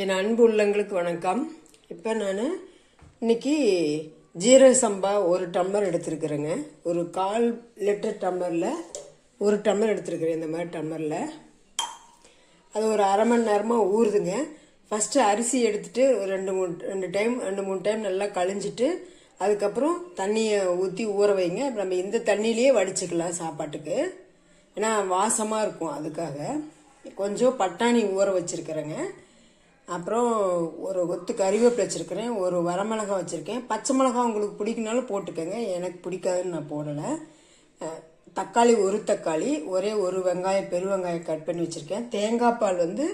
என் அன்பு உள்ளங்களுக்கு வணக்கம். இப்போ நான் இன்னைக்கு ஜீரக சம்பா ஒரு டம்ளர் எடுத்துருக்குறேங்க. ஒரு கால் லிட்டர் டம்ளரில் ஒரு டம்ளர் எடுத்துருக்குறேன் இந்த மாதிரி டம்ளரில். அது ஒரு அரை மணி நேரமாக ஊறுதுங்க. ஃபஸ்ட்டு அரிசி எடுத்துட்டு ஒரு ரெண்டு மூணு ரெண்டு டைம் ரெண்டு மூணு டைம் நல்லா கழிஞ்சிட்டு அதுக்கப்புறம் தண்ணியை ஊற்றி ஊற வைங்க. நம்ம இந்த தண்ணியிலேயே வடிச்சுக்கலாம் சாப்பாட்டுக்கு. ஏன்னா வாசமாக இருக்கும் அதுக்காக. கொஞ்சம் பட்டாணி ஊற வச்சுருக்குறேங்க. அப்புறம் ஒரு கொத்து கறிவேப்பிலை வச்சுருக்கிறேன் ஒரு வரமிளகா வச்சுருக்கேன். பச்சை மிளகா உங்களுக்கு பிடிக்குனாலும் போட்டுக்கோங்க. எனக்கு பிடிக்காதுன்னு நான் போடலை. தக்காளி ஒரு தக்காளி ஒரே ஒரு வெங்காயம் பெரு வெங்காயம் கட் பண்ணி வச்சுருக்கேன். தேங்காய் பால் வந்து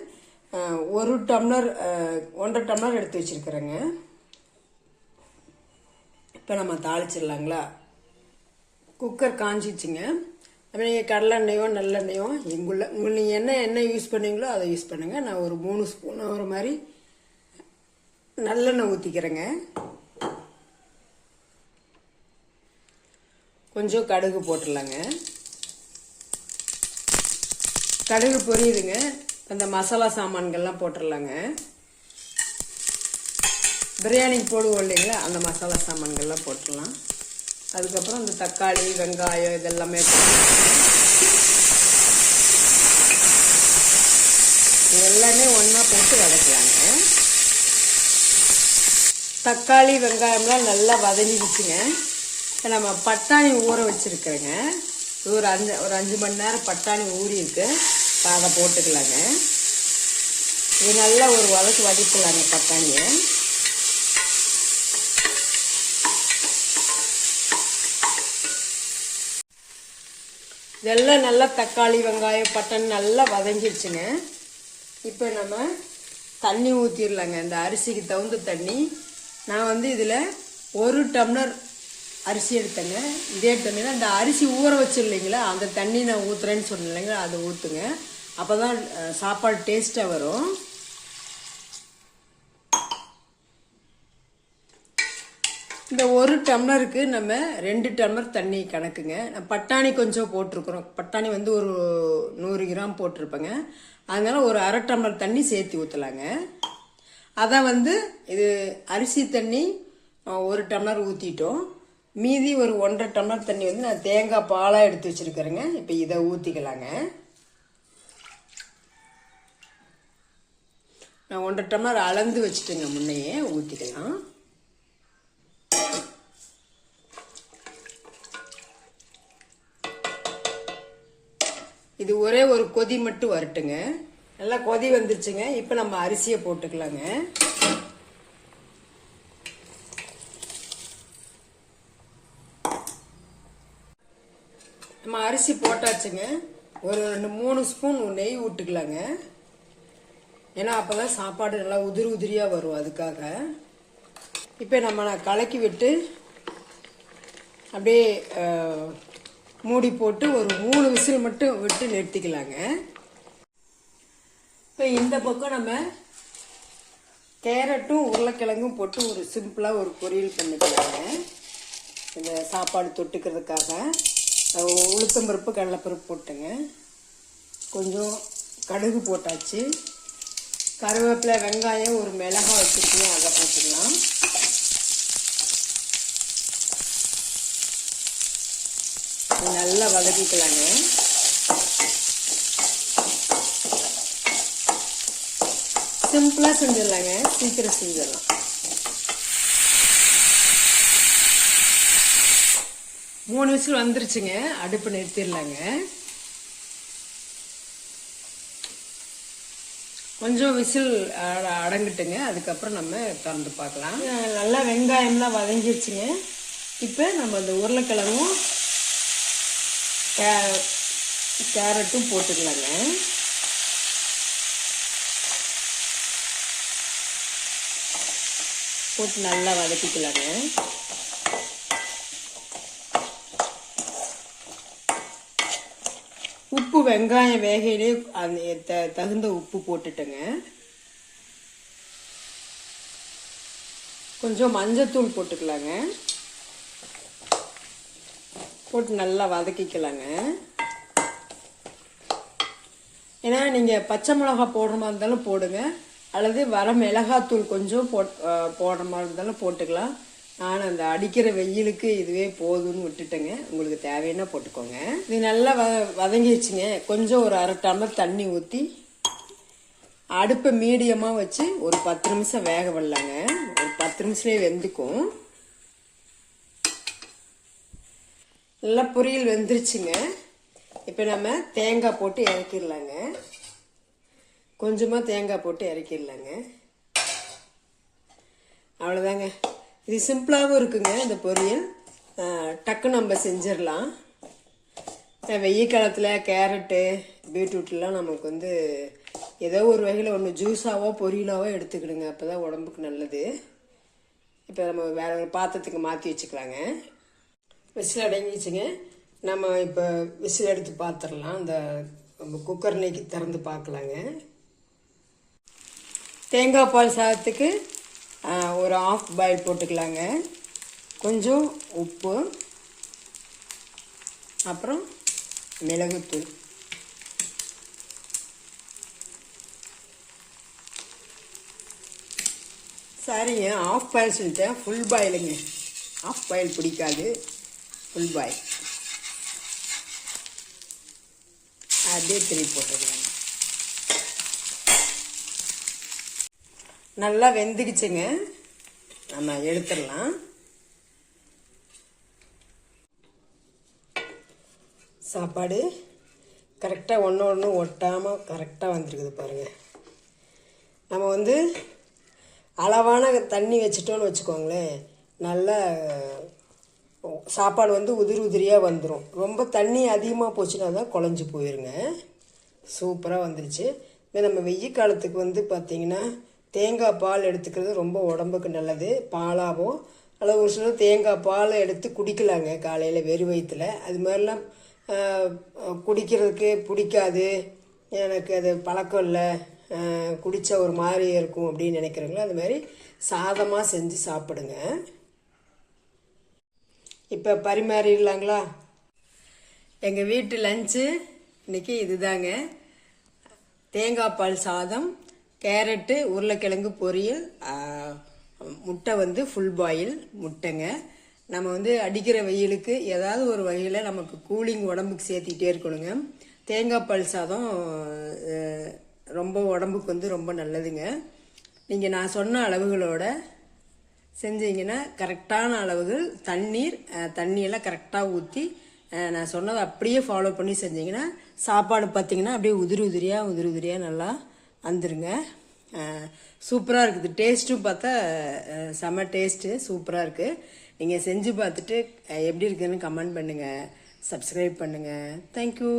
ஒரு டம்ளர் ஒன்றரை டம்ளர் எடுத்து வச்சுருக்கிறேங்க. இப்போ நம்ம தாளிச்சிடலாங்களா? குக்கர் காஞ்சிச்சுங்க. நீங்கள் கடலெண்ணெயோ நல்லெண்ணெயோ எங்குள்ள உங்களுக்கு நீங்கள் என்ன எண்ணெய் யூஸ் பண்ணீங்களோ அதை யூஸ் பண்ணுங்கள் நான் ஒரு மூணு ஸ்பூன் ஒரு மாதிரி நல்லெண்ணெய் ஊற்றிக்கிறேங்க கொஞ்சம் கடுகு போட்டுடலாங்க. கடுகு பொரியுதுங்க. அந்த மசாலா சாமான்கள்லாம் போட்டுடலாங்க. பிரியாணிக்கு போடுவோம் இல்லைங்களா? அந்த மசாலா சாமான்கள்லாம் போட்டுடலாம். அதுக்கப்புறம் இந்த தக்காளி வெங்காயம் இதெல்லாமே போட்டு எல்லாமே ஒன்றா போட்டு வதக்கலாங்க. தக்காளி வெங்காயம்லாம் நல்லா வதங்கிடுச்சுங்க. நம்ம பட்டாணி ஊற வச்சுருக்கிறேங்க. ஒரு அஞ்சு ஒரு அஞ்சு மணி நேரம் பட்டாணி ஊறி இருக்கு. அதை போட்டுக்கலாங்க. இது நல்லா ஒரு வதக்கு வதக்கலாங்க பட்டாணியை. இதெல்லாம் நல்லா தக்காளி வெங்காயம் பட்டன் நல்லா வதங்கிடுச்சுங்க இப்போ நம்ம தண்ணி ஊற்றிடலாங்க இந்த அரிசிக்கு தகுந்த தண்ணி. நான் வந்து இதில் ஒரு டம்ளர் அரிசி எடுத்தேங்க. இதே தண்ணியில் அந்த அரிசி ஊற வச்சு அந்த தண்ணி நான் ஊற்றுறேன்னு சொன்னேன் இல்லைங்க அதை ஊற்றுங்க அப்போ தான் சாப்பாடு டேஸ்ட்டாக வரும். இந்த ஒரு டம்ளருக்கு நம்ம ரெண்டு டம்ளர் தண்ணி கணக்குங்க. பட்டாணி கொஞ்சம் போட்டிருக்கிறோம். பட்டாணி வந்து ஒரு நூறு கிராம் போட்டிருப்பேங்க. அதனால் ஒரு அரை டம்ளர் தண்ணி சேர்த்து ஊற்றலாங்க அதான் வந்து இது அரிசி தண்ணி ஒரு டம்ளர் ஊற்றிட்டோம் மீதி ஒரு ஒன்றரை டம்ளர் தண்ணி வந்து நான் தேங்காய் பாலாக எடுத்து வச்சிருக்கிறேங்க. இப்போ இதை ஊற்றிக்கலாங்க நான் ஒன்றரை டம்ளர் அளந்து வச்சுட்டேங்க. முன்னையே ஊற்றிக்கலாம் இது ஒரே ஒரு கொதி மட்டும் வரட்டுங்க. நல்லா கொதி வந்துருச்சுங்க. இப்போ நம்ம அரிசியை போட்டுக்கலாங்க. நம்ம அரிசி போட்டாச்சுங்க. ஒரு ரெண்டு மூணு ஸ்பூன் நெய் விட்டுக்கலாங்க ஏன்னா அப்பதான் சாப்பாடு நல்லா உதிரி உதிரியாக வரும் அதுக்காக. இப்போ நம்ம நான் கலக்கி விட்டு அப்படியே மூடி போட்டு ஒரு மூணு விசில் மட்டும் விட்டு நிறுத்திக்கலாங்க. இப்போ இந்த பக்கம் நம்ம கேரட்டும் உருளைக்கிழங்கும் போட்டு ஒரு சிம்பிளாக ஒரு பொரியல் பண்ணிக்கலாங்க. இந்த சாப்பாடு தொட்டுக்கிறதுக்காக. உளுத்தம்பருப்பு கடலைப்பருப்பு போட்டுங்க. கொஞ்சம் கடுகு போட்டாச்சு. கருவேப்பிலை வெங்காயம் ஒரு மிளகாய் வச்சுருக்கோம் அதை போட்டுக்கலாம். நல்லா வதக்கிக்கலாங்க. சிம்பிளாக செஞ்சிடலாங்க. சீக்கிரம் செஞ்சிடலாம். மூணு விசில் வந்துருச்சுங்க. அடுப்பு நிறுத்திடலாங்க. கொஞ்சம் விசில் அட- அதுக்கப்புறம் நம்ம திறந்து பார்க்கலாம். நல்லா வெங்காயம்லாம் வதங்கிருச்சுங்க. இப்போ நம்ம அந்த உருளைக்கிழங்கும் கே- கேரட்டும் போட்டுக்கலாங்க. போட்டு நல்லா வதக்கிக்கலாங்க. உப்பு வெங்காயம் வேகையிலே அந்த த- தகுந்த உப்பு போட்டுட்டேங்க. கொஞ்சம் மஞ்சத்தூள் போட்டுக்கலாங்க. போட்டு நல்லா வதக்கிக்கலாங்க. ஏன்னா நீங்கள் பச்சை மிளகா போடுற மாதிரி இருந்தாலும் போடுங்க. அல்லது வர மிளகாத்தூள் கொஞ்சம் போட் போடுற மாதிரி இருந்தாலும் போட்டுக்கலாம். நான் அந்த அடிக்கிற வெயிலுக்கு இதுவே போதும்னு விட்டுட்டேங்க. உங்களுக்கு தேவைன்னா போட்டுக்கோங்க. இது நல்லா வ வதங்கிடுச்சுங்க. கொஞ்சம் ஒரு அரை டம்ளர் தண்ணி ஊற்றி அடுப்பை மீடியமாக வச்சு ஒரு பத்து நிமிஷம் வேக விடலாங்க. ஒரு பத்து நிமிஷமே வெந்துக்கும். நல்லா பொரியல் வெந்துருச்சுங்க. இப்போ நம்ம தேங்காய் போட்டு இறக்கிடலாங்க. கொஞ்சமாக தேங்காய் போட்டு இறக்கிடலாங்க. அவ்வளோதாங்க இது சிம்பிளாகவும் இருக்குங்க இந்த பொரியல். டக்கு நம்ம செஞ்சிடலாம். வெயில் காலத்தில் கேரட்டு பீட்ரூட்லாம் நமக்கு வந்து ஏதோ ஒரு வகையில் ஒன்று ஜூஸாவோ பொரியலாவோ எடுத்துக்கிடுங்க. அப்போ தான் உடம்புக்கு நல்லது. இப்போ நம்ம வேற ஒரு பாத்திரத்துக்கு மாற்றி வச்சுக்கலாங்க. விசில் அடங்கிச்சுங்க நம்ம இப்போ விசில் எடுத்து பார்த்துடலாம் அந்த குக்கர் நெக்கி திறந்து பார்க்கலாங்க தேங்காய் பால் சாதத்துக்கு ஒரு ஆஃப் பாயில் போட்டுக்கலாங்க. கொஞ்சம் உப்பு அப்புறம் மிளகுத்தூள். சரிங்க ஆஃப் பாயில் சொல்லிட்டேன். ஃபுல் பாயிலுங்க ஆஃப் பாயில் பிடிக்காது. ஃபுல் பாய் அப்படியே திருப்பி போட்டுக்கலாம். நல்லா வெந்துக்குச்சுங்க நம்ம எடுத்துடலாம். சாப்பாடு கரெக்டாக ஒன்று ஒன்று ஒட்டாமல் கரெக்டாக வந்திருக்குது பாருங்கள் நம்ம வந்து அளவான தண்ணி வச்சிட்டோன்னு வச்சுக்கோங்களேன். நல்லா சாப்பாடு வந்து உதிரி உதிரியாக வந்துடும் ரொம்ப தண்ணி அதிகமாக போச்சுன்னா தான் குழஞ்சி போயிருங்க. சூப்பராக வந்துருச்சு. இப்போ நம்ம வெயில் காலத்துக்கு வந்து பார்த்திங்கன்னா தேங்காய் பால் எடுத்துக்கிறது ரொம்ப உடம்புக்கு நல்லது பாலாகவும். அல்லது ஒரு சிலர் தேங்காய் பால் எடுத்து குடிக்கலாங்க காலையில் வெறும் வயிற்றுல அது மாதிரிலாம் குடிக்கிறதுக்கு பிடிக்காது. எனக்கு அது பழக்கம் இல்லை. குடித்தா ஒரு மாதிரி இருக்கும் அப்படின்னு நினைக்கிறீங்களோ அது மாதிரி சாதமாக செஞ்சு சாப்பிடுங்க. இப்போ பரிமாறிடலாங்களா? எங்கள் வீட்டு லஞ்சு இன்னைக்கு இதுதாங்க. தேங்காய் பால் சாதம் கேரட்டு உருளைக்கிழங்கு பொரியல் முட்டை வந்து ஃபுல் பாயில் முட்டைங்க. நம்ம வந்து அடிக்கிற வெயிலுக்கு ஏதாவது ஒரு வகையில் நமக்கு கூலிங் உடம்புக்கு சேர்த்திக்கிட்டே இருக்கணுங்க. தேங்காய் பால் சாதம் ரொம்ப உடம்புக்கு வந்து ரொம்ப நல்லதுங்க. நீங்கள் நான் சொன்ன அளவுகளோட செஞ்சீங்கன்னா கரெக்டான அளவுகள் தண்ணீர் தண்ணியெல்லாம் கரெக்டாக ஊற்றி நான் சொன்னதை அப்படியே ஃபாலோ பண்ணி செஞ்சீங்கன்னா சாப்பாடு பார்த்தீங்கன்னா அப்படியே உதிரி உதிரியாக உதிரி உதிரியாக நல்லா வந்துருங்க. சூப்பராக இருக்குது. டேஸ்ட்டும் பார்த்தா செம டேஸ்ட்டு சூப்பராக இருக்குது நீங்கள் செஞ்சு பார்த்துட்டு எப்படி இருக்குதுன்னு கமெண்ட் பண்ணுங்கள் சப்ஸ்கிரைப் பண்ணுங்கள் தேங்க்யூ